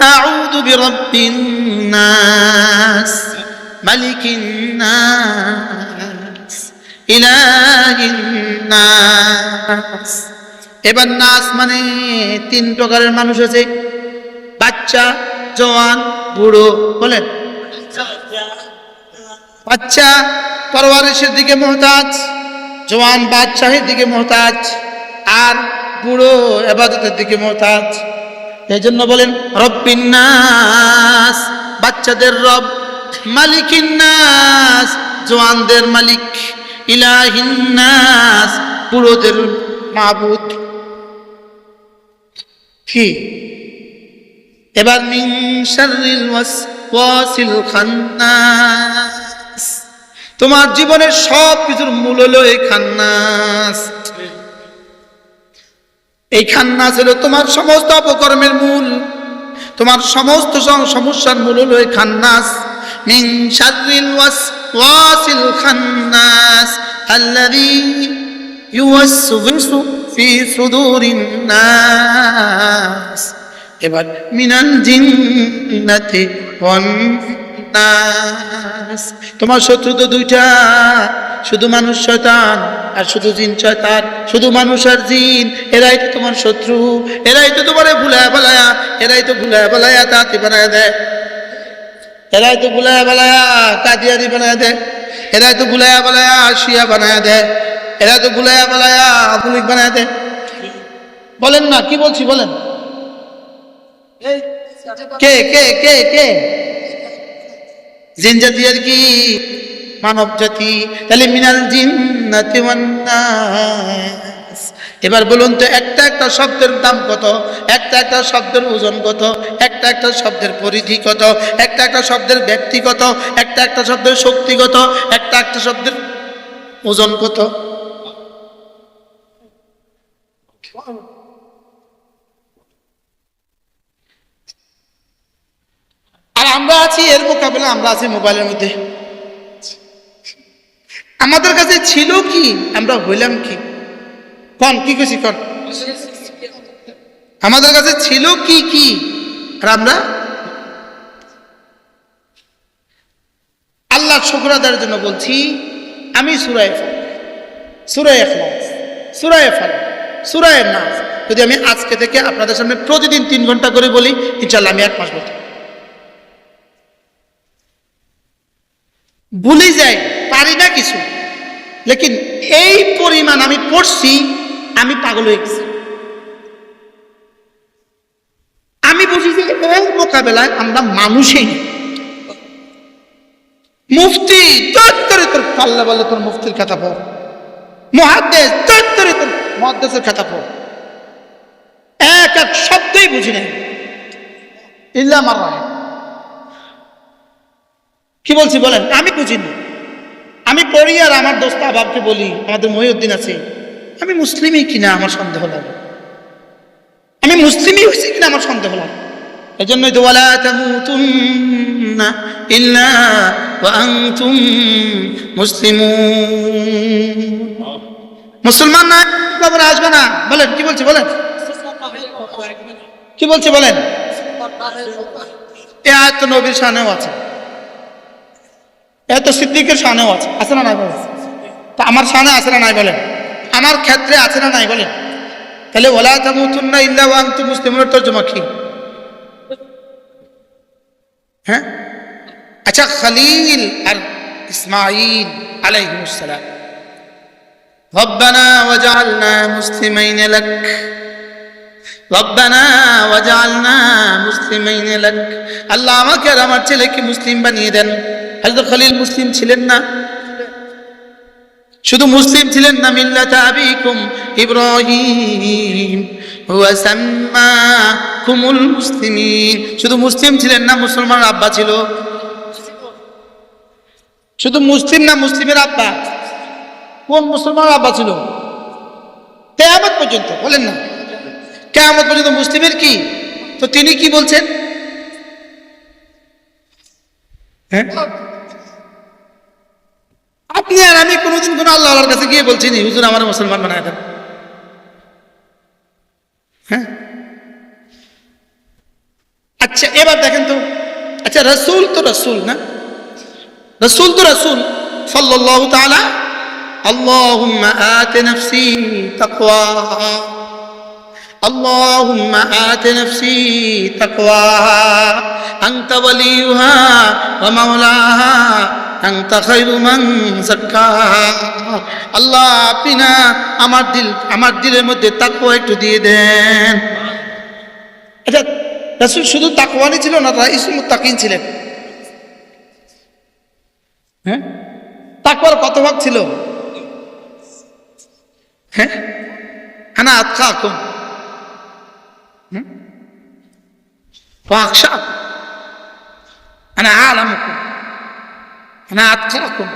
أعوذ برب الناس ملك الناس إله الناس এবার নাস মানে তিন প্রকারের মানুষ আছে বাচ্চা জওয়ান বুড়ো বলেন বাচ্চা পরওয়ারিশের দিকে মোহতাজ জওয়ান বাদশাহের দিকে মোহতাজ আর বুড়ো এবাদতের দিকে মোহতাজ এই জন্য বলেন, রব্বিন্নাস, বাচ্চাদের রব, মালিকিন্নাস, জোয়ানদের মালিক, ইলাহিন্নাস, বুড়োদের মাবুদ। কি? এবার মিন শাররিল ওয়াসওয়াসিল খান্নাস। তোমার জীবনের সব কিছুর মূল হলো এই খান্নাস। এই খান্নাস হলো তোমার সমস্ত অপকর্মের মূল। তোমার সমস্ত সমস্যার মূল হলো এই খান্নাস। মিন শাররিল ওয়াসওয়াসিল খান্নাস আল্লাযী ইউওয়াসওয়িসু ফি সুদুরিন নাস। এবার মিনাল জিন্নাতি ওয়ান নাস। তোমার শত্রু তো দুইটা শুধু মানুষ শয়তান আর শুধু জিন শয়তান শুধু মানুষ আর জিন এরাই তো তোমার শত্রু এরাই তো তোমার ভুলায় বেলায়া এরাই তো ভুলায় বেলায়া তাঁতি বানায় দেয়। এরাই তো ভুলায় বেলায়া কাদিয়ারি বানায় দেয়। এরাই তো ভুলায়া বেলায়া শিয়া বানায় দেয়। এরা তো ভুলায়া বেলায়া আধুনিক বানায় দেয়। বলেন না কি বলছি বলেন? কে কে কে কে? জিন জাতি আর কি? মানব জাতি। তাহলে মিনাল জিন্নাতি এবার বলুন তো, একটা একটা শব্দের দাম কত? একটা একটা শব্দের ওজন কত? একটা একটা শব্দের পরিধি কত? একটা একটা শব্দের ব্যক্তিগত একটা একটা শব্দের শক্তিগত একটা একটা শব্দের ওজন কত আর আমরা আছি, এর মোকাবেলা আমরা আছি মোবাইলের মধ্যে। আমাদের কাছে ছিল কি? আমরা হইলাম কি? কন, কি খুশি কন? আমাদের কাছে ছিল কি কি? আর আমরা? আল্লাহ শুক্র আদায়ের জন্য বলছি, আমি সুরায় ফাল সুরায় এখলাস সুরায় ফাল সুরায় নাস যদি আমি আজকে থেকে আপনাদের সামনে প্রতিদিন তিন ঘণ্টা করে বলি ইনশাল্লাহ আমি এক মাস বলতে ভুলে যাই পারি না কিছু। লেকিন এই পরিমাণ আমি পড়ছি, আমি পাগল হয়ে গেছি। আমি বুঝি যে এর মোকাবেলায় আমরা মানুষই। মুফতি চত্বরে তোর পাল্লা বলে তোর মুফতির খাতা পড়। মহাদ্দেশ চত্বরে তোর মহাদ্দেশের খাতা পড়। এক এক শব্দই বুঝি নাই। ইল্লা রায় কি বলছি বলেন? আমি বুঝিনি। আমি পড়ি আর আমার দোস্ত আবাবকে বলি, আমাদের মহিউদ্দিন আছে। আমি মুসলিমই কিনা আমার সন্দেহ লাগে। আমি মুসলিমই হয়েছি কিনা আমার সন্দেহ লাগে। এই জন্যই তো তামুতুন্না ইল্লা আনতুম মুসলমান। না কবরে আসবে না। বলেন, কি বলছি বলেন? কি বলছে বলেন? এ আয়াত নবীর শানেও আছে। এত সিদ্দিকের শানেও আছে আছে না নাই বলেন তা আমার শানে আছে না নাই বলেন আমার ক্ষেত্রে আছে না নাই বলেন তাহলে ওলা তামুতুন্না ইল্লা ওয়া আনতুম মুসলিমুনের তর্জমা কি হ্যাঁ আচ্ছা খলিল আর ইসমাইল আলাইহিস সালাম ربنا وجعلنا مسلمين لك রব্বানা ওয়াজআলনা মুসলিমাইন লাক আল্লাহ আমাকে আর আমার ছেলেকে মুসলিম বানিয়ে দেন হযরত খলিল মুসলিম ছিলেন না। শুধু মুসলিম ছিলেন না, মিল্লাত আবিকুম ইব্রাহিম। সাম্মাকুমুল মুসলিমিন। শুধু মুসলিম ছিলেন না, মুসলমানের আব্বা ছিল। শুধু মুসলিম না, মুসলিমের আব্বা। কোন মুসলমানের আব্বা ছিল? কেয়ামত পর্যন্ত, বলেন না। কেয়ামত পর্যন্ত মুসলিমের কি? তো তিনি কি বলছেন? হ্যাঁ? আমি কোনোদিন কোনো আল্লাহ আল্লাহর কাছে গিয়ে বলছি নি হুজুর আমার মুসলমান বানায় দেন হ্যাঁ আর আচ্ছা এবার দেখেন তো আচ্ছা রসুল তো রসুল না রসুল তো রসুল সাল্লাল্লাহু তাআলা اللهم آت نفسي تقواها اللهم آت نفسي تقواها أنت وليها ومولاها আল্লাহ, আপিনা আমার দিল, আমার দিলের মধ্যে তাকু একটু দিয়ে দেন। আচ্ছা, এটা শুধু তাকুয়ানি ছিল না, তারা ইসমুত তাকিন ছিলেন? হ্যাঁ? তাকুয়ার কত ভাগ ছিল? হ্যাঁ? না আতকা আকুন হুম আকশা। আনা আনা আতকাকুম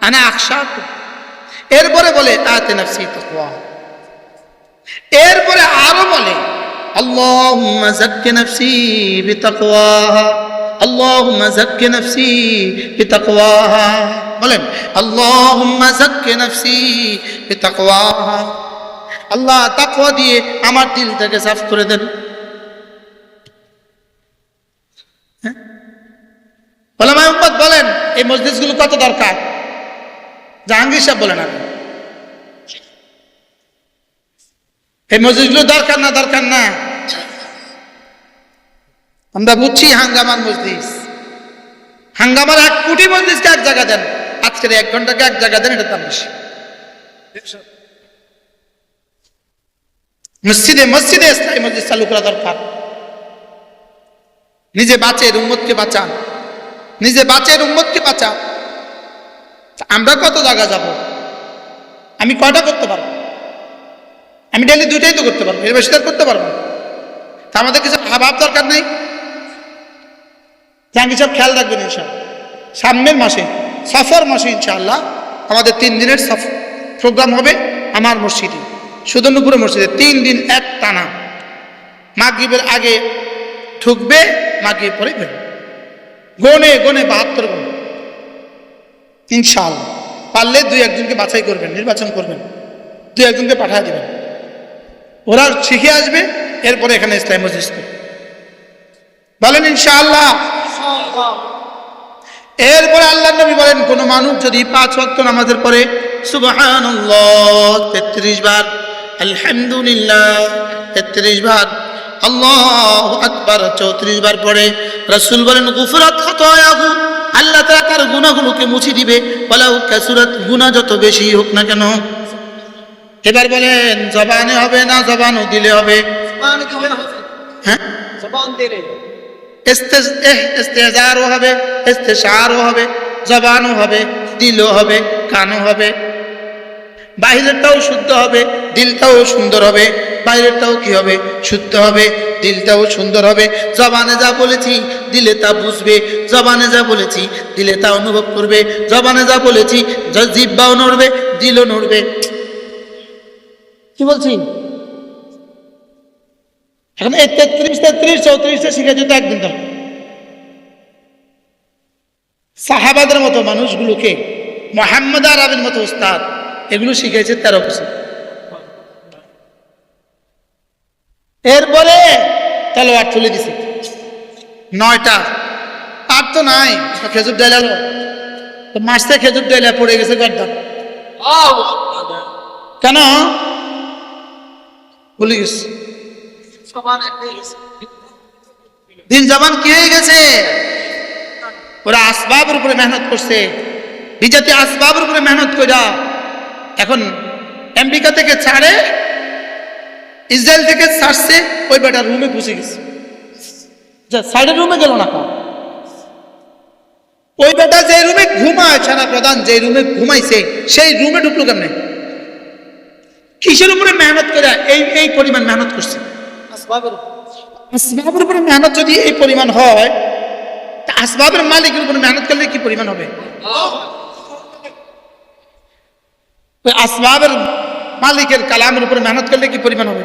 আনা আকশাকুম এরপরে বলে আতে নাফসি তাকওয়া. এরপরে আরও বলে, আল্লাহুম্মা যাক্কি নাফসি বিতাকওয়াহা। আল্লাহুম্মা যাক্কি নাফসি বিতাকওয়াহা। বলেন, আল্লাহুম্মা যাক্কি নাফসি বিতাকওয়াহা। আল্লাহ তাকওয়া দিয়ে আমার দিলটাকে সাফ করে দেন। হ্যাঁ? ওলামায় উম্মত বলেন, এই মসজিদগুলো কত দরকার? জাহাঙ্গীর সাহেব বলেন আপনি এই মসজিদগুলো দরকার না দরকার না? আমরা বুঝছি হাঙ্গামার মসজিদ হাঙ্গামার এক কোটি মসজিদকে এক জায়গা দেন। আজকের এক ঘন্টাকে এক জায়গা দেন, এটা দাম বেশি মসজিদে মসজিদে স্থায়ী মসজিদ চালু করা দরকার। নিজে বাঁচে উম্মতকে বাঁচান। নিজে বাঁচের, উম্মতকে বাঁচা আমরা কত জায়গা যাব? আমি কয়টা করতে পারব? আমি ডেলি দুইটাই তো করতে পারব, এর বেশি তো আর করতে পারব। তা আমাদের কিছু ভাব দরকার নেই? জাহাঙ্গীর সব খেয়াল রাখবেন ইনশাল সামনের মাসে, সফর মাসে ইনশাআল্লাহ আমাদের তিন দিনের সফর প্রোগ্রাম হবে আমার মসজিদে সুদর্ণপুরে মসজিদে, তিন দিন এক টানা মাগরিবের আগে ঢুকবে, মাগরিব পরে বেরোবে। গনে গনে, বাহাত্তর গুণ। ইনশাল পারলে দুই একজনকে বাছাই করবেন, নির্বাচন করবেন। দুই একজনকে পাঠিয়ে দেবেন। ওরা শিখে আসবে, এরপরে এখানে ইসলাম মসজিদ বলেন ইনশাআল্লাহ। এরপরে আল্লাহ নবী বলেন, কোন মানুষ যদি পাঁচ ওয়াক্ত নামাজের পরে সুবহানাল্লাহ, তেত্রিশ বার, আলহামদুলিল্লাহ, তেত্রিশ বার, আল্লাহ আকবার, চৌত্রিশ বার পরে রসুল বলেন গুফরাত খতায়াহু। আল্লাহ তাআলা তার গুনাহগুলোকে মুছে দিবে। ওয়ালাউ কাসুরাত গুনাহ যত বেশি হোক না কেন। এবার বলেন জবানে হবে না জবানও দিলে হবে? হ্যাঁ ইস্তেজারও হবে ইস্তেশারও হবে জবানও হবে দিলও হবে কানও হবে। বাহিরেরটাও শুদ্ধ হবে দিলটাও সুন্দর হবে। বাইরেরটাও কি হবে? শুদ্ধ হবে দিলটাও সুন্দর হবে। জবানে যা বলেছি দিলে তা বুঝবে, জবানে যা বলেছি দিলে তা অনুভব করবে, জবানে যা বলেছি জ- জিহ্বাও নড়বে, দিলও নড়বে। কি বলছি এখন এই তেত্রিশ তেত্রিশ চৌত্রিশটা শিখে যেতে একদিন দরকার সাহাবাদের মতো মানুষগুলোকে, মোহাম্মদ আরবের মতো উস্তাদ, এগুলো শিখেছে তেরো বছর। এরপরে তেলোয়ার তুলে দিছে। নয়টা। আর তো নাই। সব খেজুর ডাইলালো তো মাসতে খেজুর ডাইলা পড়ে গেছে গর্দান কেন? ভুলে জবান দিন জামান কি হয়ে গেছে? ওরা আসবাবের উপরে মেহনত করছে। বিজাতি আসবাবের উপরে মেহনত কইরা এখন আমেরিকা থেকে ছাড়ে, ইসরায়েল থেকে ছাড়ছে, ওই বেটা রুমে ঘুষে গেছে। যা সাইডের রুমে গেল না কেন? ওই বেটা যে রুমে ঘুমায় ছানা প্রধান যে রুমে ঘুমাইছে সেই রুমে ঢুকলো কেমনে? কিসের উপরে মেহনত করে এই এই পরিমাণ মেহনত করছে? আসবাবের আসবাবের উপরে মেহনত যদি এই পরিমাণ হয় তা আসবাবের মালিকের উপরে মেহনত করলে কি পরিমাণ হবে? ওই আসবাবের মালিকের কালামের উপরে মেহনত করলে কি পরিমাণ হবে?